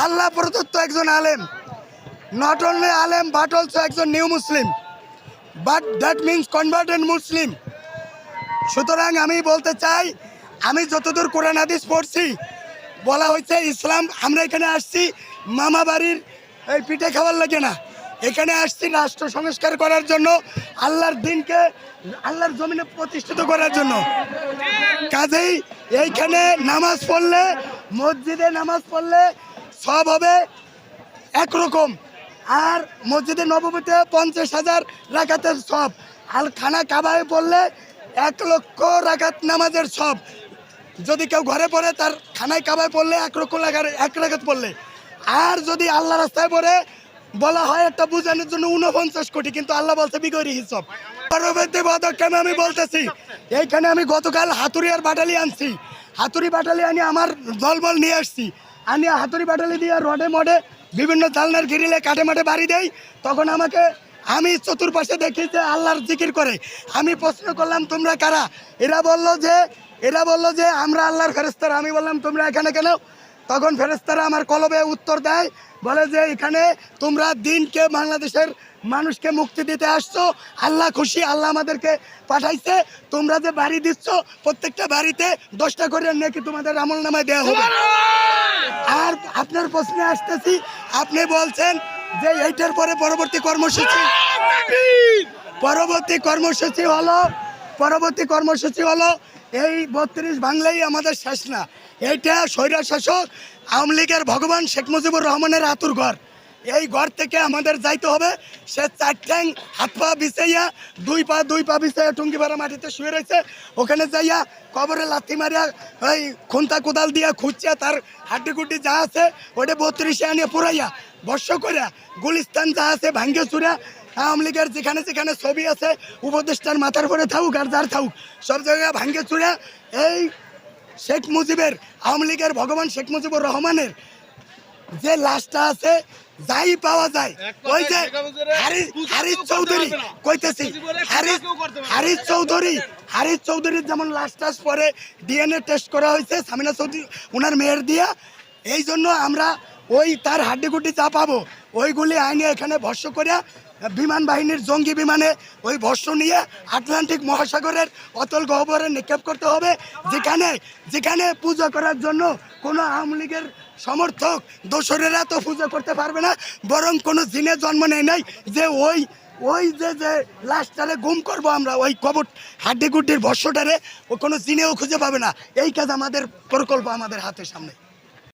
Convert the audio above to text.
আল্লাহ প্রদত্ত একজন আলেম। নট অনলি আলেম বাট অলসো একজন new Muslim but that means converted Muslim সুতরাং আমি বলতে চাই, আমি যতদূর কোরআন হাদিস পড়ছি, বলা হয়েছে ইসলাম, আমরা এখানে আসছি মামা বাড়ির এই পিঠে খাওয়ার লাগে না। এখানে আসছি রাষ্ট্র সংস্কার করার জন্য, আল্লাহর দিনকে, আল্লাহর জমিনে প্রতিষ্ঠিত করার জন্য। কাজেই এইখানে নামাজ পড়লে, মসজিদে নামাজ পড়লে সব হবে একরকম। আর মসজিদে নবমীতে পঞ্চাশ হাজার রাকাতের সব। আর খানা কাবায় পড়লে এক লক্ষ রাকাত নামাজের সব। যদি কেউ ঘরে পড়ে, তার খানায় কাবায় পড়লে এক লক্ষ লাগার এক রাকাত পড়লে আর যদি আল্লাহ রাস্তায় পড়ে, বলা হয় একটা বুঝানোর জন্য উনপঞ্চাশ কোটি, কিন্তু আল্লাহ বলছে বিগরি হিসাব। পরবর্তী পদক্ষেপে আমি বলতেছি, এইখানে আমি গতকাল হাতুড়ি আর বাটালি আনছি। হাতুড়ি বাটালি আনি আমার দলবল নিয়ে আসছি। আনি হাতুড়ি বাটালি দিয়ে রডে মডে বিভিন্ন জালনার গিরিলে কাঠে মাঠে বাড়ি দেই, তখন আমাকে আমি চতুর্পাশে দেখি যে আল্লাহর জিকির করে। আমি প্রশ্ন করলাম, তোমরা কারা? এরা বলল যে, এরা বলল যে, আমরা আল্লাহর ফেরস্তার আমি বললাম, তোমরা এখানে কেন? তখন ফেরেস্তারা আমার কলবে উত্তর দেয় বলে যে এখানে তোমরা দিনকে বাংলাদেশের মানুষকে মুক্তি দিতে আসছো। আল্লাহ খুশি আল্লাহ আমাদেরকে পাঠাইছে। তোমরা যে বাড়ি দিচ্ছ প্রত্যেকটা বাড়িতে দশটা করে নাকি তোমাদের আমল নামায় দেওয়া হবে। আর আপনার প্রশ্নে আসতেছি আপনি বলছেন যে এইটার পরে পরবর্তী কর্মসূচি? পরবর্তী কর্মসূচি হলো পরবর্তী কর্মসূচি হলো এই বত্রিশ বাংলাই আমাদের শেষ না। এইটা স্বৈরা শাসক আওয়ামী লীগের ভগবান শেখ মুজিবুর রহমানের আতুর ঘর। এই ঘর থেকে আমাদের যাইতে হবে। সে চার ঠ্যাং, হাত পা বিছাইয়া, দুই পা দুই পা বিছাইয়া টুঙ্গি ভাড়া মাটিতে শুয়ে রয়েছে। ওখানে যাইয়া কবরে লাথি মারিয়া ওই খুন্তা কোদাল দিয়া খুঁজছে, তার হাড্ডি গুড্ডি যা আছে ওটা বত্রিশে আনিয়ে পুরাইয়া বর্ষ করিয়া, গুলিস্তান যা আছে ভাঙ্গে চুরা আওয়ামী লীগের যেখানে যেখানে ছবি আছে, উপদেষ্টার মাথার পরে থাকুক আর যার থাকুক, সব জায়গায় ভাঙ্গে চুরা এই শেখ মুজিবের আওয়ামী লীগের ভগবান শেখ মুজিবুর রহমানের যে লাশটা আছে যাই পাওয়া যায়। ওই যে হারিস চৌধুরী কইতেছি হারিস হারিস চৌধুরী হারিস চৌধুরীর যেমন লাশ টাস পরে ডিএনএ টেস্ট করা হয়েছে সামিনা চৌধুরী ওনার মেয়ের দিয়া। এই জন্য আমরা ওই তার হাড্ডিগুড্ডি যা পাবো, ওইগুলি আইনে এখানে ভস্য করে বিমান বাহিনীর জঙ্গি বিমানে ওই ভস্য নিয়ে আটলান্টিক মহাসাগরের অতল গহ্বরে নিক্ষেপ করতে হবে। যেখানে যেখানে পূজা করার জন্য কোনো আওয়ামী লীগের সমর্থক দোসরেরা তো পুজো করতে পারবে না, বরং কোনো জিনে জন্ম নেয় নাই যে ওই ওই যে যে লাশটারে গুম করব আমরা, ওই কবর হাড্ডি গুড্ডির ভস্যটারে, ও কোনো জিনেও খুঁজে পাবে না। এই কাজ আমাদের প্রকল্প আমাদের হাতের সামনে।